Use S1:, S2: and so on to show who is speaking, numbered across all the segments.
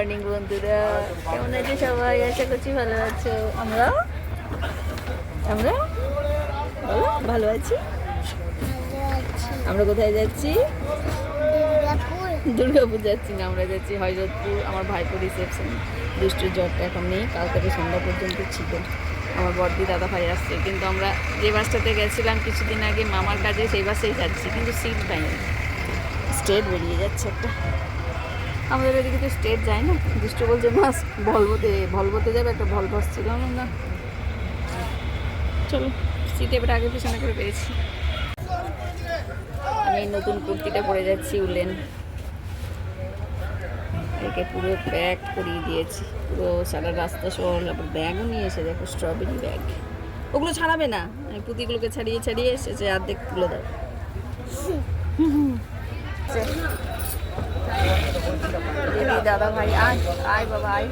S1: Morning বন্ধুরা। কেমন আছে সবাই? আশা করছি ভালো আছো। আমরা? আমরা? বলো ভালো আছি? আমরা কোথায় যাচ্ছি? দুর্গাপুর। যাচ্ছি না আমরা যাচ্ছি হজরতপুর। আমার ভাইপো রিসেপশন দুষ্টুর জ্বরটা এখন নেই কাল থেকে সন্ধ্যা পর্যন্ত ছিল। আমার বড়দি দাদা ভাই আসছে। কিন্তু আমরা যে বাসটাতে গেছিলাম কিছুদিন আগে মামার কাজে সেই বাসেই যাচ্ছি। কিন্তু সিট পাইনি। স্টেট বেরিয়ে যাচ্ছে একটা। আমাদের ওইদিকে তো স্টেট যায় না। দুষ্টু বলছে মাস ভলভোতে ভলভোতে যাবে একটা ভলভ ছিল আমার না চলো সিটে এবার আগে পিছনে করে পেয়েছি। আমি নতুন কুর্তিটা পরে যাচ্ছি উলেন। একে পুরো প্যাক করিয়ে দিয়েছি। পুরো সারা রাস্তা সহ আবার ব্যাগও নিয়ে এসে দেখো স্ট্রবেরি ব্যাগ ওগুলো ছাড়াবে না। আমি পুঁতিগুলোকে ছাড়িয়ে ছাড়িয়ে এসেছে অর্ধেক তুলে দাও। দিদি দাদা ভাই, আয় আয় বাবা, আয়।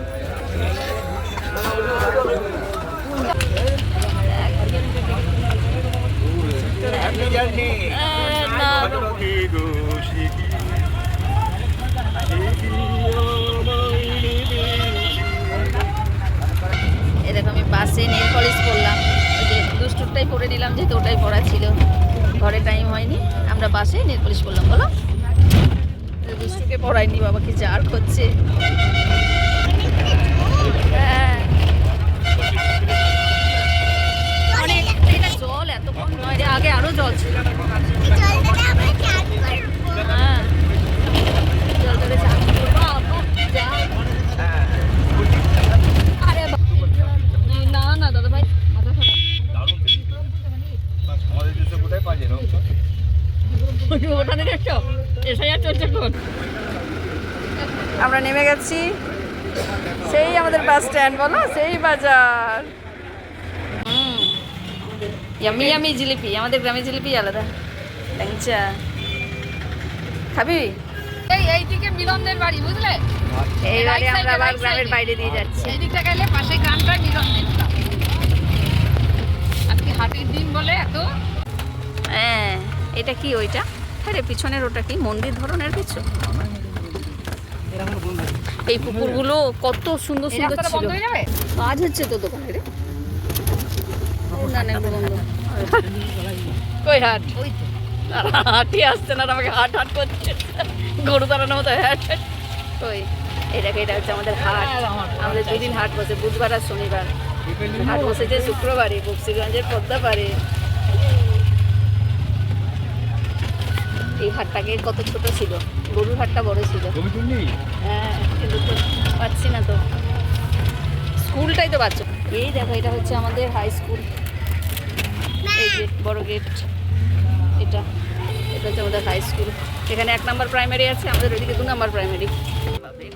S1: দেখো, আমি বাসে নেল পলিশ করলাম। যে দুষ্টুরটাই পরে নিলাম, যেহেতু ওটাই পড়া ছিল। ঘরে টাইম হয়নি, আমরা বাসে নেল পলিশ করলাম, বলো। দুষ্টুকে পড়াইনি বাবাকে জার করছে। হ্যাঁ। জল এত কম নয় রে আগে আরও জল ছিল। হ্যাঁ। জল ধরে চান। না না দাদা ভাই মাথা খারাপ দেখছ এসআইআর চলছে কোন আমরা নেমে গেছি। সেই আমাদের বাস স্ট্যান্ড বলো? সেই বাজার। ইয়ামি ইয়ামি জিলিপি আমাদের গ্রামে জিলিপি আলাদা। ল্যাংচা। খাবি?
S2: এই এইদিকে মিলনদের বাড়ি বুঝলে?
S1: এইবারে আমরা আবার গ্রামের বাইরে দিয়ে যাচ্ছি।
S2: এই দিকটা গেলে পাশে গ্রামটা মিলনদের আজকে হাটের দিন বলে এত।
S1: হ্যাঁ। এটা কি ওইটা? আরে পিছনের ওটা কি? মন্দির ধরনের কিছু? এই পুকুরগুলো কত সুন্দর সুন্দর ছিল।
S2: হয়ে
S1: কাজ হচ্ছে তো দোকানে রে। কই হাট? ওই আসছে না আমাকে হাট হাট করছে। গরু দাঁড়ানো মতো হাট হাট কই দেখো এটা হচ্ছে আমাদের হাট। আমাদের দুদিন হাট বসে বুধবার আর শনিবার। হাট বসেছে শুক্রবারে বক্সিগঞ্জের পদ্মাপাড়ে এই হাটটাকে কত ছোট ছিল? গরুর হাটটা বড় ছিল। হ্যাঁ কিন্তু তো পাচ্ছি না তো। স্কুলটাই তো পাচ্ছ এই দেখো এটা হচ্ছে আমাদের হাই স্কুল এই যে বড় গেট এটা এটা হচ্ছে আমাদের হাই স্কুল এখানে এক নাম্বার প্রাইমারি আছে আমাদের ওইদিকে দু নাম্বার প্রাইমারি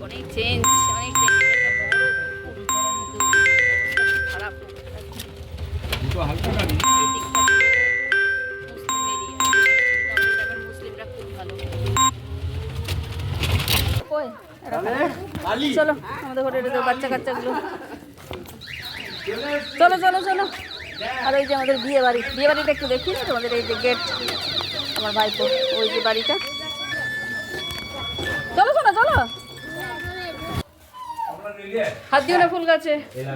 S1: অনেক চেঞ্জ অনেক চেঞ্জ খারাপ। কই? চলো আমাদের ঘরে বাচ্চা কাচ্চাগুলো। চলো চলো চলো। আর ওই যে আমাদের বিয়ে বাড়ি। বিয়ে বাড়িটা একটু দেখি তোমাদের এই যে গেট আমার ভাইপো ওই যে বাড়িটা। চলো চলো চলো। হাত দিও না ফুল গাছে।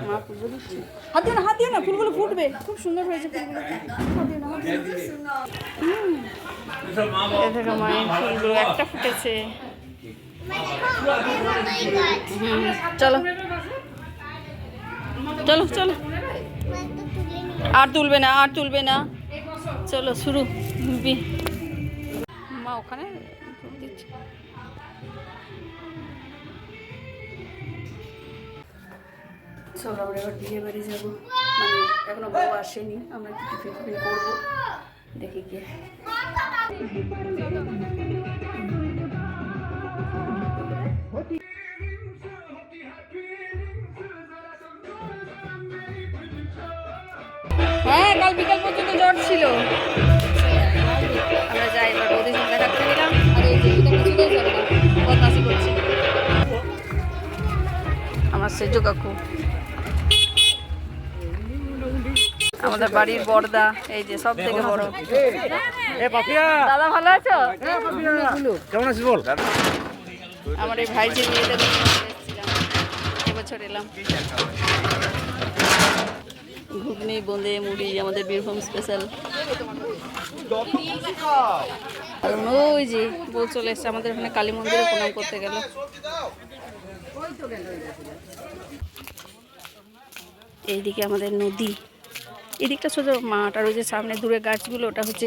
S1: মা পুজো দিচ্ছে হাত দিও না হাত দিও না ফুলগুলো ফুটবে। খুব সুন্দর হয়েছে ফুলগুলো। হাত দিও না একটা ফুটেছে। চলো। চলো চলো। আর তুলবে না, আর তুলবে না। চলো, শুরু। মা ওখানে চলো, আমরা এবার বিয়ে বাড়ি যাব। মানে এখনও বউ আসেনি, আমরা টিফিন করব। দেখি গিয়ে হ্যাঁ কাল বিকাল পর্যন্ত জ্বর ছিল। আমরা যাই এবার ওদের সঙ্গে নিলাম আর এই যে এটা কিছুতেই চলে না বদমাসি করছে। আমার সেজো কাকু। আমাদের বাড়ির বড়দা এই যে সব থেকে বড়। দাদা ভালো আছো?
S3: কেমন আছিস বল?
S1: আমার এই ভাইজির মেয়েদের এবছর এলাম। ঘুগনি, বোঁদে, মুড়ি, আমাদের বীরভূম স্পেশাল কারণ ওই যে বউ চলে এসছে, আমাদের এখানে কালী মন্দিরে প্রণাম করতে গেল। এইদিকে আমাদের নদী। এদিকটা ছোট মাঠ, আর ওই যে সামনে দূরে গাছগুলো, ওটা হচ্ছে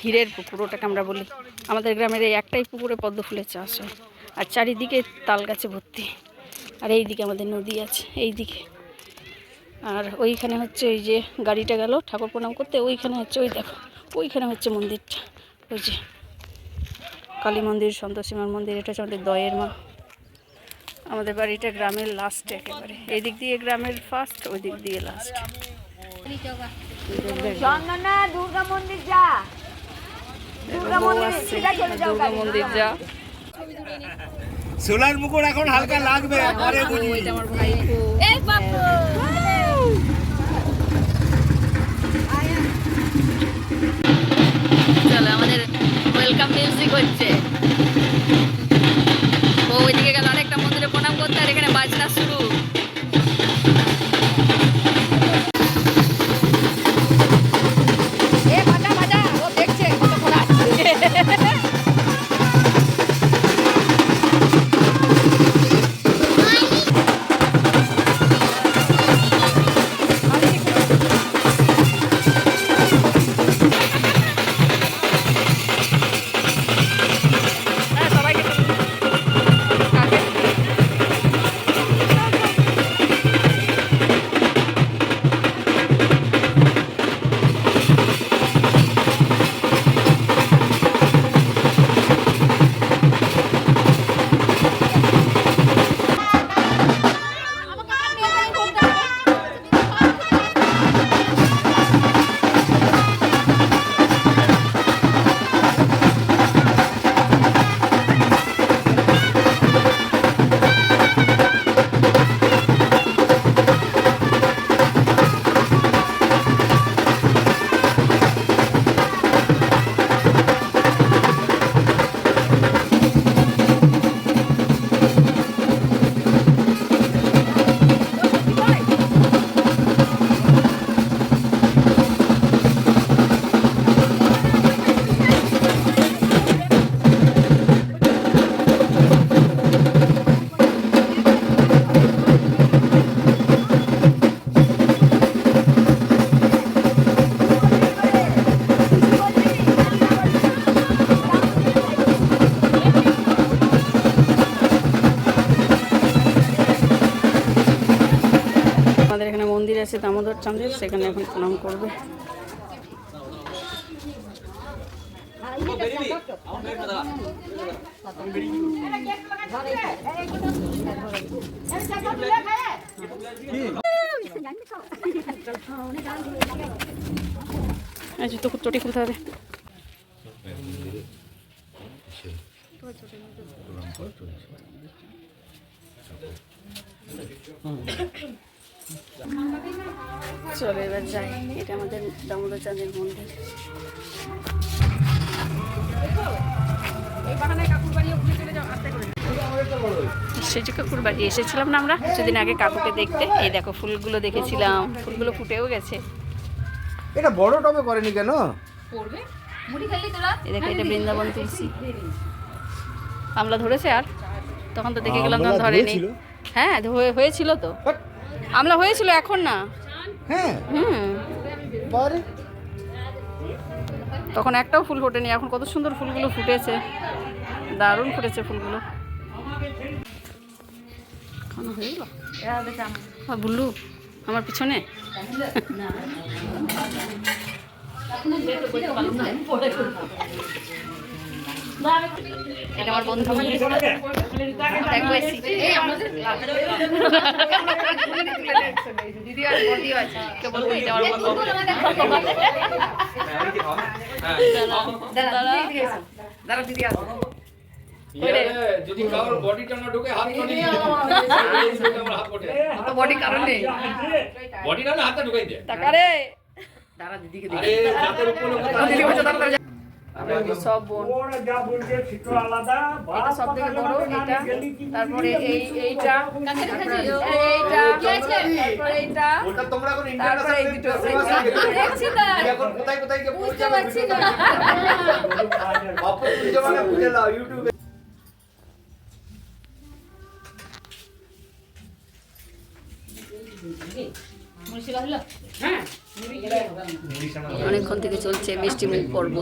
S1: হীরের পুকুর, ওটাকে আমরা বলি। আমাদের গ্রামের এই একটাই পুকুরে পদ্ম ফুলের চাষ হয়। আর চারিদিকে তাল গাছে ভর্তি। আর এইদিকে আমাদের নদী আছে, এইদিকে। আর ওইখানে হচ্ছে ওই যে গাড়িটা গেল ঠাকুর প্রণাম করতে ওইখানে হচ্ছে ওই দেখো ওইখানে হচ্ছে মন্দিরটা। ওই যে কালী মন্দির সন্তোষীমার মন্দির এটা হচ্ছে আমাদের দয়ের মা। আমাদের বাড়িটা গ্রামের লাস্ট একেবারে। এই দিক দিয়ে গ্রামের ফার্স্ট ওই দিক দিয়ে লাস্ট
S4: দুর্গা মন্দির যা। দুর্গা মন্দির সিধা চলে যাও
S1: দুর্গা মন্দির যা।
S3: সোলার মুকুট এখন হালকা লাগবে পরে
S1: আমার ভাইপো
S4: এই বাপু
S1: চলো, আমাদের ওয়েলকাম মিউজিক হচ্ছে। ও, ওইদিকে গেল, আরেকটা মন্দিরে প্রণাম করতে, আর এখানে বাজনা শুরু। মন্দির আছে দামোদর চাঁদের সেখানে এখন প্রণাম করবে। জুতো চটি খুলতে হবে। চলে এবার যাই। এটা আমাদের দামোদর চাঁদের মন্দির সেজু কাকুর বাড়ি। এসেছিলাম না আমরা কিছুদিন আগে কাকুকে দেখতে। এই দেখো ফুলগুলো দেখেছিলাম। ফুলগুলো ফুটেও গেছে।
S3: এটা বড় টবে করেনি কেন?
S1: এই দেখো এটা বৃন্দাবন তুলসী। আমলা ধরেছে আর। তখন তো দেখে গেলাম তখন ধরেনি। হ্যাঁ ধরে- হয়েছিল তো। আমলা হয়েছিল এখন না?
S3: হ্যাঁ।
S1: হুম। তখন একটাও ফুল ফোটেনি এখন কত সুন্দর ফুলগুলো ফুটেছে। দারুণ ফুটেছে ফুলগুলো। হয়ে গেল? আর বুল্লু আমার পিছনে? এটা এটা আমার বন্ধু।
S5: যদি কারোর বডিটা না ঢুকে হাত
S1: বডি কারণে
S5: বডি না না হাতটা ঢুকাই দে।
S1: তাকারে
S5: আরে হাতের উপরে কথা
S1: আমরা সব বোন
S6: ওরা যা বলছে সেটা আলাদা।
S1: এটা সব থেকে বড় এটা তারপরে এই এইটা এইটা তারপরে এইটা
S3: ওটা তোমরা এখন
S1: তারপরে এই দুটো
S2: দেখছি না।
S3: এখন কোথায় কোথায় গিয়ে
S2: বুঝতে পারছি না।
S3: বাপু তুই মানে বুঝে নাও ইউটিউবে
S1: অনেকক্ষণ থেকে চলছে মিষ্টি মুখ পর্ব।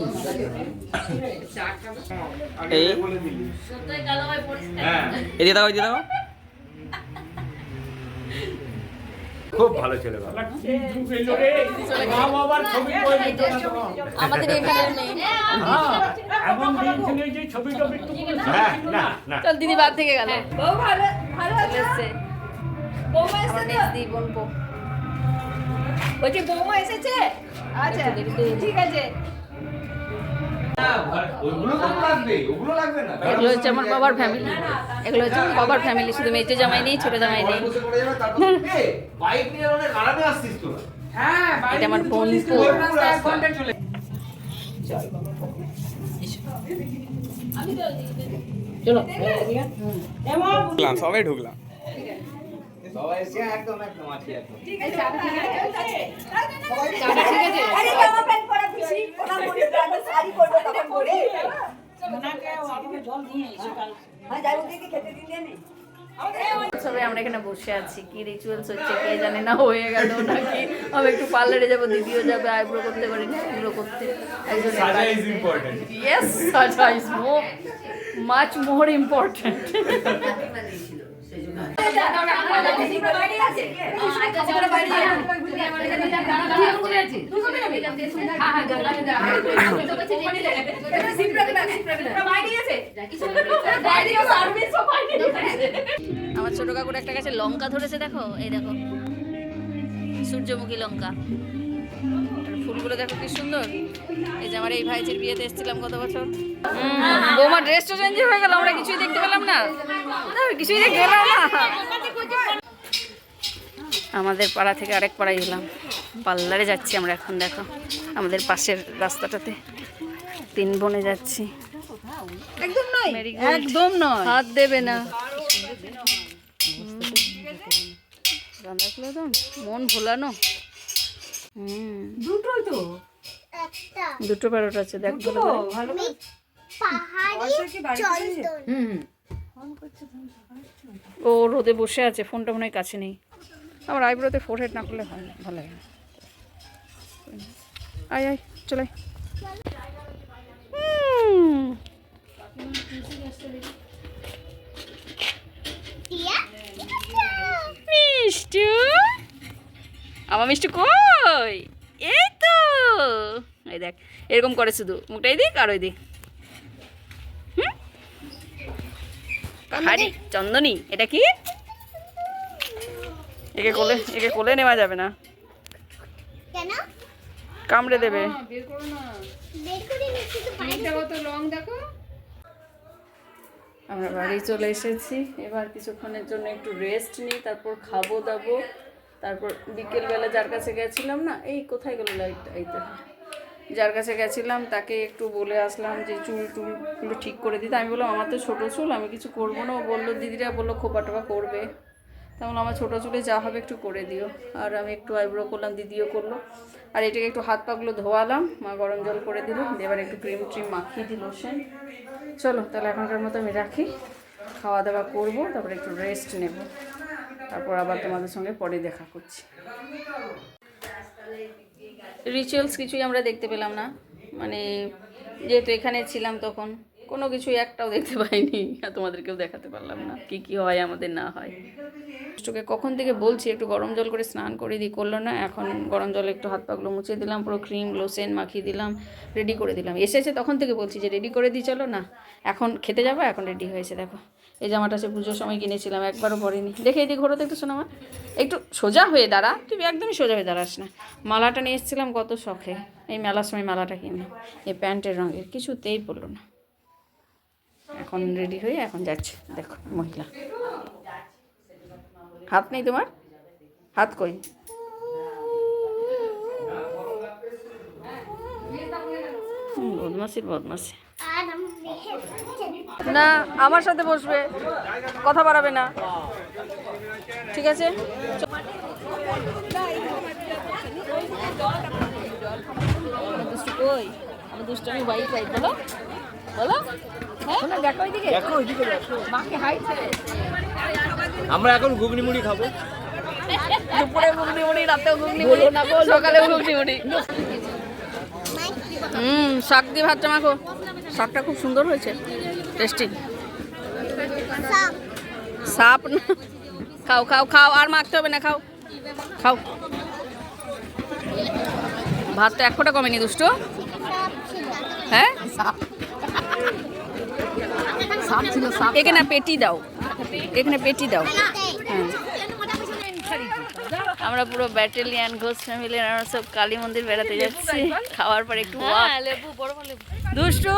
S7: এই? এদিকে দাও এদিকে দাও।
S3: খুব ভালো ছেলে।
S1: আমাদের
S6: হ্যাঁ,
S3: হ্যাঁ না। না
S1: চল দিদি বাদ থেকে গেল।
S4: বউ ভালো ভালো
S1: চলে এসছে
S4: বৌমা এসেছে
S1: আমার
S4: তো?
S1: নিজ দি বোন
S4: বলছি বৌমা এসেছে? আচ্ছা ঠিক আছে।
S3: ওগুলো তো লাগবে ওগুলো লাগবে না।
S1: এগুলো হচ্ছে আমার বাবার ফ্যামিলি এগুলো হচ্ছে আমার বাবার ফ্যামিলি শুধু মেজো জামাই নেই ছোট জামাই নেই।
S3: তোরা?
S1: এটা আমার বোন
S7: ঢুকলাম সবাই ঢুকলাম।
S3: একদম একদম আছি একদম
S4: আরে জামা প্যান্ট পরা খুশি ওনার মনে প্রাণে শাড়ি পরবো তখন পরে হ্যাঁ যাই ওদেরকে খেতে দিলে নেই
S1: সবাই আমরা এখানে বসে আছি কি রিচুয়ালস হচ্ছে কে জানে না হয়ে গেল নাকি আমি একটু পার্লারে যাব দিদিও যাবে আইব্রো করতে পারি আইব্রো করতে একজন ইয়েস সাজা ইজ মোর মাচ মোর
S4: আছে
S1: আমার ছোট কাকুর একটা গাছে লঙ্কা ধরেছে, দেখো? এই দেখো। সূর্যমুখী লঙ্কা। ফুলগুলো দেখো কি সুন্দর। এই যে আমার এই ভাইজির বিয়েতে এসেছিলাম গত বছর। ড্রেসটা চেঞ্জ হয়ে গেল আমরা কিছুই দেখতে পেলাম না। কিছুই দেখতে পেলাম না। আমাদের পাড়া থেকে আরেক পাড়ায় এলাম। পার্লারে যাচ্ছি আমরা এখন দেখো। আমাদের পাশের রাস্তাটাতে। তিন বনে যাচ্ছি। একদম নয় একদম নয়। হাত দেবে না। মন ভোলানো। হুম।
S4: দুটোই তো।
S1: দুটো আছে দেখ। ভালো। ও রোদে বসে আছে ফোনটা মনে হয় কাছে নেই। আমার আইব্রোতে ফোরহেড না করলে হয় না ভালো লাগে আয় আয় চলে। মিষ্টু? আমার মিষ্টু কই? এই তো। এই দেখ এরকম করে শুধু। মুখটা দিক আর ওই দিক। পাহাড়ি চন্দনী এটা কি? একে কোলে একে কোলে নেওয়া যাবে না।
S2: কেন?
S1: কামড়ে দেবে।
S2: বের করো না। বের করে নিচ্ছি তো এইটা কত লং দেখো।
S1: আমরা বাড়ি চলে এসেছি। এবার কিছুক্ষণের জন্য একটু রেস্ট নিই তারপর খাব দাবো তারপর বিকেলবেলা যার কাছে গেছিলাম না এই কোথায় গেল লাইটটা এই তো যার কাছে গেছিলাম, তাকে একটু বলে আসলাম যে, চুল টুলগুলো ঠিক করে দিতে। আমি বললাম, আমার তো ছোটো চুল, আমি কিছু করব না। ও বলল, দিদিরা বলল, খোপা টোপা করবে। তা বললাম, আমার ছোটো চুলে যা হবে একটু করে দিও। আর আমি একটু আইব্রো করলাম, দিদিও করল। আর এটাকে একটু হাত পাগুলো ধোয়ালাম, মা গরম জল করে দিল। এবার একটু ক্রিম ট্রিম মাখিয়ে দিল সে। চলো, তাহলে এখনকার মতো আমি রাখি। খাওয়া দাওয়া করব, তারপরে একটু রেস্ট নেব। তারপর আবার তোমাদের সঙ্গে পরে দেখা করছি। রিচুয়ালস কিছুই আমরা দেখতে পেলাম না। মানে যেহেতু এখানে ছিলাম তখন। কোনো কিছুই একটাও দেখতে পাইনি তোমাদেরকেও দেখাতে পারলাম না কি কি হয়, আমাদের না হয়। তোকে কখন থেকে বলছি, একটু গরম জল করে স্নান করে দিই করল না, এখন গরম জলে একটু হাত পাগুলো মুছে দিলাম, পুরো ক্রিম লোসেন মাখিয়ে দিলাম রেডি করে দিলাম। এসেছে তখন থেকে বলছি যে রেডি করে দিই চলো, না, এখন খেতে যাব, এখন রেডি হয়েছে দেখো। এই জামাটা সে পুজোর সময় কিনেছিলাম, একবারও পরিনি। দেখে এদিকে ঘোরো একটু শোনা মা, একটু সোজা হয়ে দাঁড়া, তুই একদমই সোজা হয়ে দাঁড়াস না। মালাটা নিয়ে এসেছিলাম, কত শখে, এই মেলার সময় মালাটা কিনে, এই প্যান্টের রঙের, কিছুতেই পড়ল না। এখন রেডি হয়ে এখন যাচ্ছে। দেখো মহিলা। হাত নেই তোমার? হাত কই? হুম, বদমাসি না আমার সাথে বসবে। কথা বাড়াবে না। ঠিক আছে? কই? আমার দুষ্টু বাইক বলো। হ্যাঁ
S6: আমরা এখন ঘুগনি মুড়ি খাব।
S1: দুপুরে ঘুগনি মুড়ি রাতেও ঘুগনি মুড়ি সকালেও ঘুগনি মুড়ি হুম শাক দিয়ে ভাতটা মাখো। শাকটা খুব সুন্দর হয়েছে। টেস্টি। সাপ। না খাও খাও খাও। আর মাখতে হবে না খাও। খাও। ভাতটা এক ফোঁটা কমেনি দুষ্ট। হ্যাঁ? এখানে পেটি দাও। এখানে পেটি দাও। হ্যাঁ। আমরা পুরো ব্যাটালিয়ান ঘোষ ফ্যামিলি আমরা সব কালী মন্দির বেড়াতে যাচ্ছি। খাওয়ার পর একটু দুষ্টু!